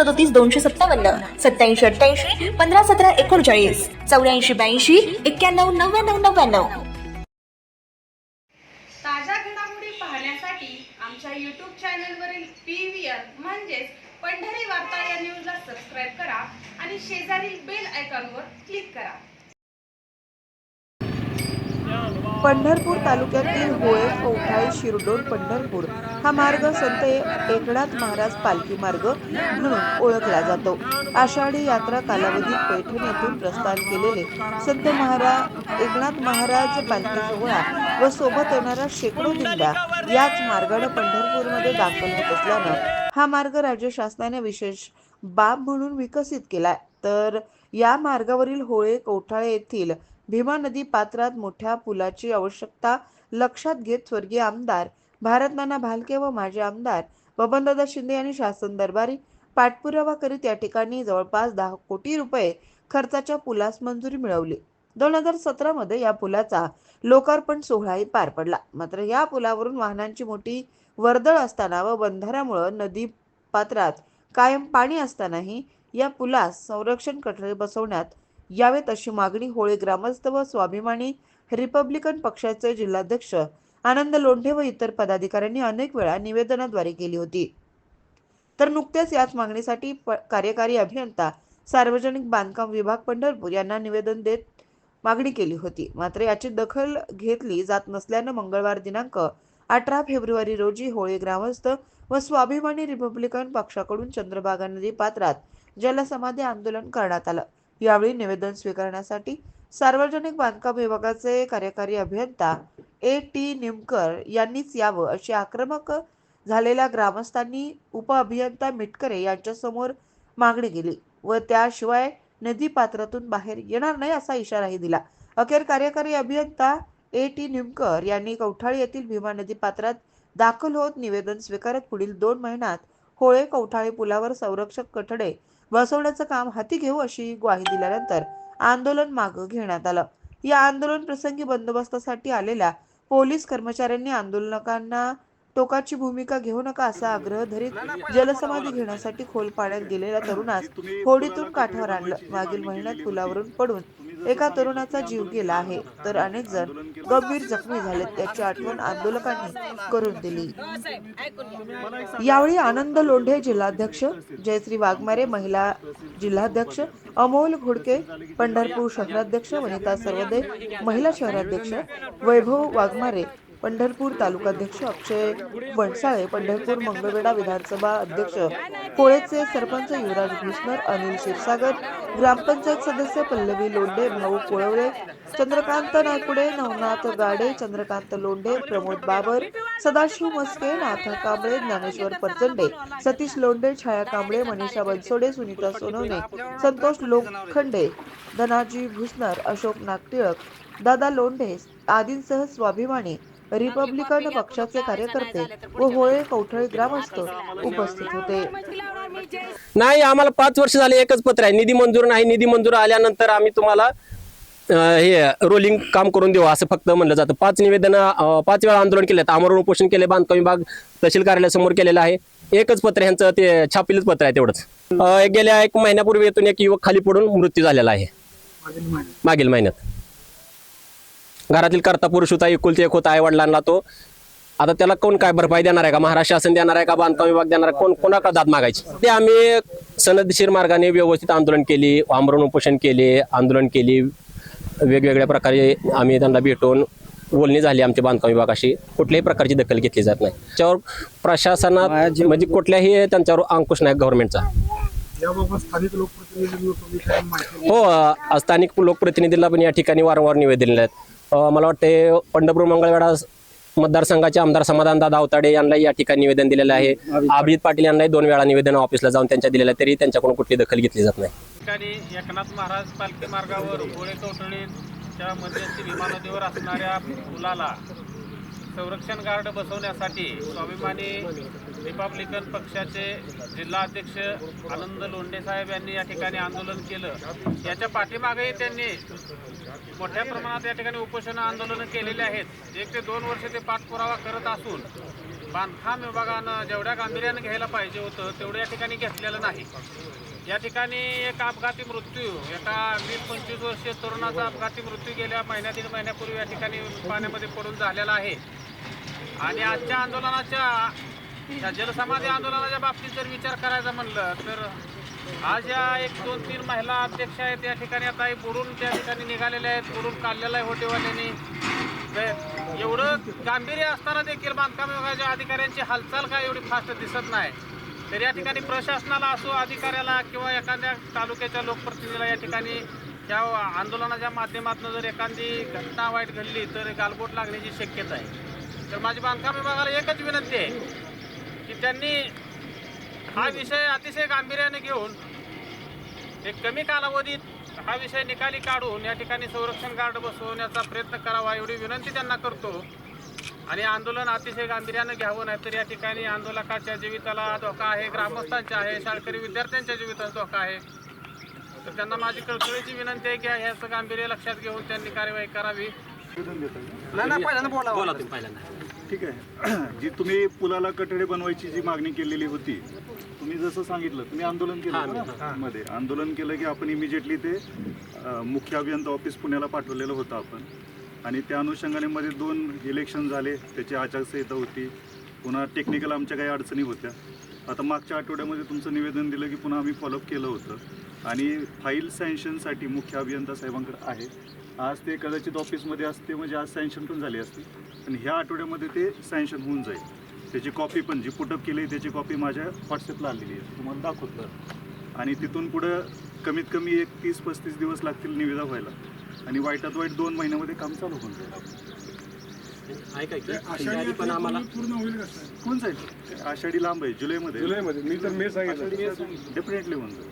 सदोतीस दोनशे सत्तावन्न सत्याऐंशी अठ्ठ्याऐंशी पंधरा सतरा एकोणचाळीस चौऱ्याऐंशी ब्याऐंशी एक्क्याण्णव नव्याण्णव नव्याण्णव. ताज्या घडामोडी पाहण्यासाठी आमच्या यूट्यूब चॅनलवरील पी व्ही आर म्हणजेच पंढरी वार्ता या न्यूजला सबस्क्राईब करा आणि शेजारील बेल आयकॉनवर क्लिक करा. पंढरपूर तालुक्यातील होळे कवठाळी शिरडोन पंढरपूर हा मार्ग संत एकनाथ महाराज पालखी मार्ग म्हणून ओळखला जातो. आषाढी यात्रा कालावधीत पैठण येथून प्रस्थान केलेले संत महाराज एकनाथ महाराज पालखी सोहळा व सोबत येणारा शेकडो दिंड्या याच मार्गाने पंढरपूरमध्ये दाखल होत असल्यानं हा मार्ग राज्य शासनाने विशेष बाब म्हणून विकसित केलाय. तर या मार्गावरील होळे कोठाळे येथील भीमा नदी पात्रात मोठ्या पुलाची आवश्यकता लक्षात घेत स्वर्गीय आमदार भारतनाना भालके व माजी आमदार बबनदादा शिंदे यांनी शासन दरबारी पाठपुरावा करीत या ठिकाणी जवळपास दहा कोटी रुपये खर्चाच्या पुलास मंजुरी मिळवली. दोन हजार सतरा मध्ये या पुलाचा लोकार्पण सोहळाही पार पडला. मात्र या पुलावरून वाहनांची मोठी वर्दळ असताना व बंधाऱ्यामुळे नदी पात्रात कायम पाणी असतानाही या पुलास संरक्षण कठडे बसवण्यात यावेत अशी मागणी होळे ग्रामस्थ व स्वाभिमानी रिपब्लिकन पक्षाचे जिल्हाध्यक्ष आनंद लोंढे व इतर पदाधिकाऱ्यांनी अनेक वेळा निवेदनाद्वारे केली होती. तर नुकत्याच याच मागणीसाठी प- कार्यकारी अभियंता सार्वजनिक बांधकाम विभाग पंढरपूर यांना निवेदन देत मागणी केली होती. मात्र याची दखल घेतली जात नसल्यानं मंगळवार दिनांक अठरा फेब्रुवारी रोजी होळे ग्रामस्थ व स्वाभिमानी रिपब्लिकन पक्षाकडून चंद्रभागा नदी पात्रात जलसमाधी आंदोलन करण्यात आलं. यावेळी निवेदन स्वीकारण्यासाठी सार्वजनिक बांधकाम विभागाचे कार्यकारी अभियंता ए टी निमकर यांनीच यावं अशी आक्रमक झालेल्या ग्रामस्थांनी उपअभियंता मिटकरे यांच्यासमोर मागणी केली व त्याशिवाय नदी पात्रातून बाहेर येणार नाही असा इशाराही दिला. अखेर कार्यकारी अभियंता ए टी निमकर यांनी कवठाळी येथील भीमा नदी पात्रात दाखल होत निवेदन स्वीकारत पुढील दोन महिन्यात होळे कौठाळी पुलावर संरक्षक कठडे बसवण्याचं काम हाती घेऊ अशी ग्वाही दिल्यानंतर आंदोलन मागं घेण्यात आलं. या आंदोलन प्रसंगी बंदोबस्तासाठी आलेल्या पोलीस कर्मचाऱ्यांनी आंदोलकांना टोकाची भूमिका घेऊ नका असा आग्रह धरीत जलसमाधी घेण्यासाठी खोल पाण्यात गेलेल्या तरुणास होडीतून काठावर आणलं. मागील महिन्यात पुलावरून पडून एका तरुणाचा जीव गेला आहे. तर अनेक जण गंभीर जखमी झाले त्याची आठवण आंदोलकांनी करून दिली. यावेळी आनंद लोंढे जिल्हाध्यक्ष जयश्री वाघमारे महिला जिल्हाध्यक्ष अमोल घोडके पंढरपूर शहराध्यक्ष वनिता सर्वदे महिला शहराध्यक्ष वैभव वाघमारे पंढरपूर तालुकाध्यक्ष अक्षय वणसाळे पंढरपूर मंगळवेढा विधानसभा अध्यक्ष कोळेचे सरपंच युवराज भुसनर अनिल क्षीरसागर ग्रामपंचायत सदस्य पल्लवी लोंढे भाऊ कोळवळे चंद्रकांत नायकुडे नवनाथ गाडे चंद्रकांत लोंढे प्रमोद बाबर सदाशिव मस्के नाथ कांबळे ज्ञानेश्वर परचंडे सतीश लोंढे छाया कांबळे मनीषा बनसोडे सुनीता सोनवणे संतोष लोखंडे धनाजी भुसनर अशोक नागटिळक दादा लोंढे आदींसह स्वाभिमानी रिपब्लिकन पक्षाचे कार्यकर्ते व होळे कवठळे ग्रामस्थ उपस्थित होते. नाही आम्हाला पाच वर्ष झाले एकच पत्र आहे. निधी मंजूर नाही. निधी मंजूर आल्यानंतर आम्ही तुम्हाला हे रोलिंग काम करून देऊ असं फक्त म्हणलं जातं. पाच निवेदन पाच वेळा आंदोलन केले आमरण उपोषण केले बांधकाम विभाग तहसील कार्यालयासमोर केलेलं आहे. एकच पत्र ह्यांचं ते छापीलच पत्र आहे तेवढंच. गेल्या एक महिन्यापूर्वी येथून एक युवक खाली पडून मृत्यू झालेला आहे. मागील महिन्यात. घरातील कर्ता पुरुष होता एकुलते एक होता आई वडिलांना तो. आता त्याला कोण काय भरपाई देणार आहे का? महाराष्ट्र शासन देणार आहे का? बांधकाम विभाग देणार आहे? कोण कोणाकडे दाद मागायची? ते आम्ही सनदशीर मार्गाने व्यवस्थित आंदोलन केली आमरण उपोषण केले आंदोलन केली. वेगवेगळ्या प्रकारे आम्ही त्यांना भेटून बोलणी झाली आमच्या बांधकाम विभागाशी. कुठल्याही प्रकारची दखल घेतली जात नाही. त्याच्यावर प्रशासनात म्हणजे कुठल्याही त्यांच्यावर अंकुश नाही गव्हर्नमेंटचा. हो स्थानिक लोकप्रतिनिधीला पण या ठिकाणी वारंवार निवेदन आहेत मला वाटते पंढरपूर मंगळवेढा मतदारसंघाचे आमदार समाधानदादा अवताडे यांनाही या ठिकाणी निवेदन दिलेलं आहे. अभिजित पाटील यांनाही दोन वेळा निवेदन ऑफिसला जाऊन त्यांच्या दिलेलं आहे, तरी त्यांच्याकडून कुठली दखल घेतली जात नाही. ठिकाणी एकनाथ महाराज पालखी मार्गावर गोळे कवटळीच्या मध्यस्थी भीमा नदीवर असणाऱ्या पुलाला संरक्षण गार्ड बसवण्यासाठी स्वाभिमानी रिपब्लिकन पक्षाचे जिल्हाध्यक्ष आनंद लोंडेसाहेब यांनी या ठिकाणी आंदोलन केलं. याच्या पाठीमागेही त्यांनी मोठ्या प्रमाणात या ठिकाणी उपोषण आंदोलनं केलेली आहेत. एक ते दोन वर्ष ते पाठपुरावा करत असून बांधकाम विभागानं जेवढ्या गांभीर्यानं घ्यायला पाहिजे होतं तेवढं या ठिकाणी घेतलेलं नाही. या ठिकाणी एक अपघाती मृत्यू एका वीस पंचवीस वर्षीय तरुणाचा अपघाती मृत्यू गेल्या महिन्या दीड महिन्यापूर्वी या ठिकाणी पाण्यामध्ये पडून झालेला आहे. आणि आजच्या आंदोलनाच्या या जलसमाधी आंदोलनाच्या बाबतीत जर विचार करायचा म्हणलं तर आज या एक दोन तीन महिला अध्यक्ष आहेत या ठिकाणी आता बुडून त्या ठिकाणी निघालेल्या आहेत बुडून काढलेलं आहे होटेवाल्यांनी एवढं गांभीर्य असताना देखील बांधकाम विभागाच्या अधिकाऱ्यांची हालचाल काय एवढी फास्ट दिसत नाही. तर या ठिकाणी प्रशासनाला असो अधिकाऱ्याला किंवा एखाद्या तालुक्याच्या लोकप्रतिनिधीला या ठिकाणी या आंदोलनाच्या माध्यमातून जर एखादी घटना वाईट घडली तर गालबोट लागण्याची शक्यता आहे. तर माझी बांधकाम विभागाला एकच विनंती आहे की त्यांनी हा विषय अतिशय गांभीर्याने घेऊन एक कमी कालावधीत हा विषय निकाली काढून या ठिकाणी संरक्षण गार्ड बसवण्याचा प्रयत्न करावा एवढी विनंती त्यांना करतो. आणि आंदोलन अतिशय गांभीर्यानं घ्यावं नाही तर या ठिकाणी आंदोलकाच्या जीविताला धोका आहे ग्रामस्थांच्या आहे शाळकरी विद्यार्थ्यांच्या जीविताला धोका आहे. तर त्यांना माझी कळकळीची विनंती आहे की ह्याचं गांभीर्य लक्षात घेऊन त्यांनी कार्यवाही करावी. बोला तुम्ही पहिल्यांदा. ठीक आहे. जी तुम्ही पुलाला कठडे बनवायची जी मागणी केलेली होती तुम्ही जसं सांगितलं तुम्ही आंदोलन केलं ना? मध्ये. आंदोलन केलं की आपण इमिजिएटली ते अं, मुख्य अभियंता ऑफिस पुण्याला पाठवलेलं होतं आपण. आणि त्या अनुषंगाने मध्ये दोन इलेक्शन झाले त्याची आचारसंहिता होती पुन्हा टेक्निकल आमच्या काही अडचणी होत्या. आता मागच्या आठवड्यामध्ये तुमचं निवेदन दिलं की पुन्हा आम्ही फॉलोअप केलं होतं. आणि फाईल सँक्शनसाठी मुख्य अभियंता साहेबांकडे आहे. आज ते कदाचित ऑफिसमध्ये असते म्हणजे आज सँक्शन पण झाली असते आणि ह्या आठवड्यामध्ये ते सँक्शन होऊन जाईल. त्याची कॉपी पण जी पुटअप केली आहे त्याची कॉपी माझ्या व्हॉट्सअपला आलेली आहे. तुम्हाला दाखवतं. आणि तिथून पुढं कमीत कमी एक तीस पस्तीस दिवस लागतील निविदा व्हायला. आणि वाईटात वाईट दोन महिन्यामध्ये काम चालू होऊन जाईल. ऐका की आषाढी पण आम्हाला पूर्ण पूर्ण होईल कसं होऊन जाईल आषाढी लांब आहे जुलैमध्ये. जुलैमध्ये. मी तर मे सांगितलं डेफिनेटली होऊन जाईल.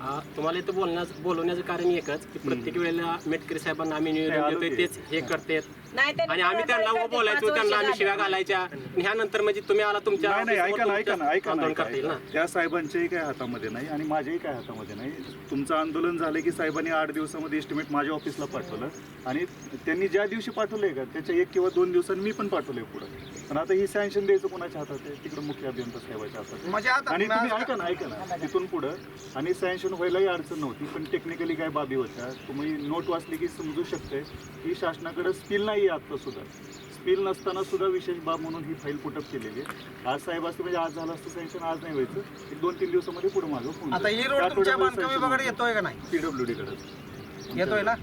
आ, तुम्हाला इथं बोलण्याचं बोलवण्याचं कारण एकच की प्रत्येक वेळेला मेटकरी साहेबांना आम्ही निवेदन देतोय. तेच हे. करतेत. आणि आम्ही त्यांना बोलायचो त्यांना आम्ही शिव्या. घालायच्या. आणि ह्यानंतर म्हणजे तुम्ही आला तुमच्या नाही नाही ऐका ना ऐका ना ऐका ना आंदोलन ऐका, करता येईल ना. ऐका. त्या साहेबांच्याही काही हातामध्ये नाही आणि माझ्याही काही हातामध्ये नाही. तुमचं आंदोलन झालं की साहेबांनी आठ दिवसामध्ये एस्टिमेट माझ्या ऑफिसला पाठवलं आणि त्यांनी ज्या दिवशी पाठवलंय का त्याच्या एक किंवा दोन दिवसांनी मी पण पाठवलंय पुढे. पण आता ही सँक्शन द्यायचं कोणाच्या हातात आहे? तिकडे मुख्य अभियंता साहेबाच्या हातात आहे. आणि तुम्ही ऐका ना ऐका ना. तिथून पुढं. आणि सँक्शन व्हायलाही अडचण नव्हती पण टेक्निकली काय बाबी होत्या? तुम्ही नोट वाचली की समजू शकते की शासनाकडे स्किल नाही आहे आता सुद्धा. स्किल नसताना सुद्धा विशेष बाब म्हणून ही फाईल पुटअप केलेली आहे. आज साहेब असते म्हणजे आज झालं असतं सँक्शन आज नाही व्हायचं. एक दोन तीन दिवसामध्ये पुढे मागं होऊन आता ही रोड तुमच्या बांधकाम विभागाकडे येतोय का नाही? पीडब्ल्यू कडे. येतोय ना?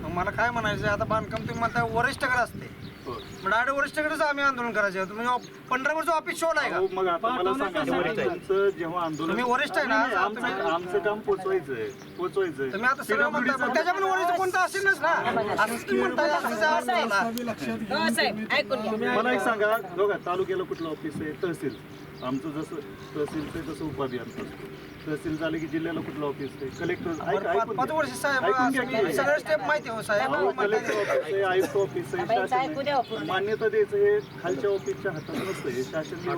मग मला काय म्हणायचं आता बांधकाम तुम्ही म्हणता वरिष्ठकडे असते. मग डायरेक्ट वरिष्ठकडेच आम्ही आंदोलन करायचं तुम्ही पंधरा वर्ष ऑफिस शोला आहे का? अहो, मग आता मला सांगा तुमचं जेव्हा आंदोलन तुम्ही वरिष्ठ आहे ना? नाही, नाही, आमचं आमचं काम पोचवायचंय पोचवायचं तुम्ही आता सगळं म्हणता पण त्याच्या पण वरिष्ठ कोणतं असेलच ना असं म्हणताय. हो, साहेब, ऐकून घ्या. मला एक सांगा बघा तालुक्याला कुठलं ऑफिस आहे? तहसील. आमचं जसं तहसीलचं तसं उपाभियंता असतं तहसील झालं की जिल्ह्याला कुठलं ऑफिस आहे? कलेक्टर पाच वर्ष साहेब ऐकून घ्या असं की. सगळे स्टेप माहिती हो साहेब. कलेक्टर ऑफिस आहे. आयुक्त ऑफिस आहे शासन. मान्यता द्यायचं हे खालच्या ऑफिसच्या हातात नसतं हे शासन विषय आहे.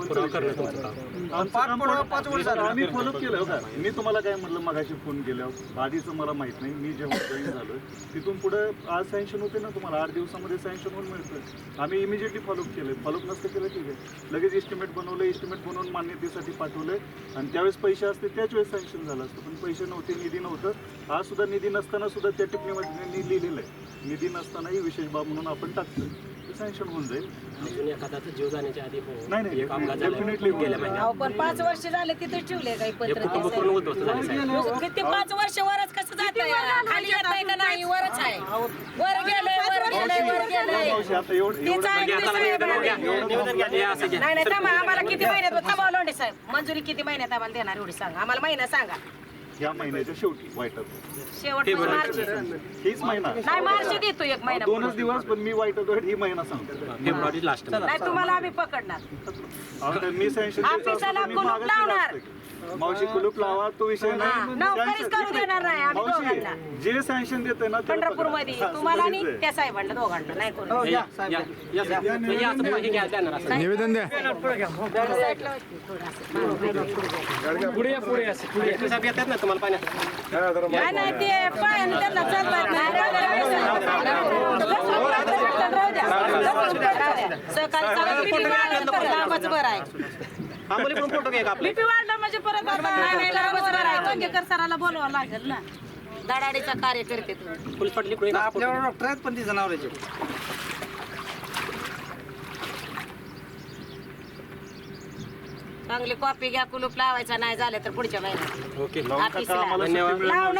आमचं पाच काम झालं. आम्ही फॉलो केलं हो का मी तुम्हाला काय म्हटलं मगाशी फोन केल्यावर. आधीचं मला माहीत नाही मी जेव्हा जॉईन झालोय तिथून पुढे आज सँक्शन होते ना तुम्हाला आठ दिवसामध्ये सँक्शन होऊन मिळतं आम्ही इमिजिएटली फॉलोअप केलं फॉलोअप नसतं केलं ठीक आहे. लगेच एस्टिमेट बनवलं एस्टिमेट बनवून मान्यतेसाठी पाठवलंय. आणि त्यावेळेस पैसे असते त्याच वेळेस सँक्शन झालं असतं पण पैसे नव्हते निधी नव्हतं. आज सुद्धा निधी नसताना सुद्धा त्या टिप्पणीमध्ये लिहिलेलं आहे. निधी नसतानाही विशेष बाब म्हणून आपण टाकतो होऊन जाईल अजून एखाद्याचा जीव जाण्याच्या आधी हो, नाही, नाही, एक अपघात झाला. definitely होईल. गेल्या महिन्यात अहो, पण पाच वर्ष झाले तिथे ठेवले काही हे पत्र कुटुंब पूर्ण उद्ध्वस्त झाले साहेब किती पाच वर्ष वरच कसं जात खाली येत आहे का नाही वरच आहे वर गेलंय वर गेलंय वर गेलंय मावशी, आता एवढं तिचं एवढं आहे, घ्या, चला, तिचं आहे, निवेदन घ्या. बाळा. निवेदन घ्या. हे असं घ्या. नाही नाही थांबा आम्हाला किती महिन्यात थांबा साहेब मंजुरी किती महिन्यात आम्हाला देणार एवढी सांगा आम्हाला महिना सांगा ह्या महिन्याच्या शेवटी वाईटात शेवट मार्च हीच महिना. नाही मार्च देतो एक महिना. दोनच दिवस पण मी वाईटात वाईट ही महिना सांगतो. फेब्रुवारी लास्ट नाही तुम्हाला आम्ही पकडणार. मी सँक्शन द्यायचं असतं ऑफिसाला तर मी कुलूप मागं केलं लावणार. असतं. की. मावशी कुलूप लावा तो विषय हा, नाही नोकरीच Sanction- करू देणार नाही आम्ही मावशी, दोघांना. जे सँक्शन देते ना त्याला पंढरपूर. मध्ये हा, तुम्हाला आणि. त्या साहेबांना दोघांना नाही कोणी हो, या, साहेब. निवेदन द्या पुढे पुढे साहेब येतात ना तुम्हाला पाण्यात नाही नाही ते पायाने त्यांना चालता येत नाही. सकाळी वाढलं बरं आहे पण फोटो घ्या का आपले वाढलं म्हणजे परत आता सराला बोलवावं लागेल ना. दडाडीचा फुल पडली आपल्यावर डॉक्टर आहेत पण ती जनावरांची चांगली कॉपी घ्या कुलूप लावायचा नाही झालं तर पुढच्या महिन्यात. ओके धन्यवाद.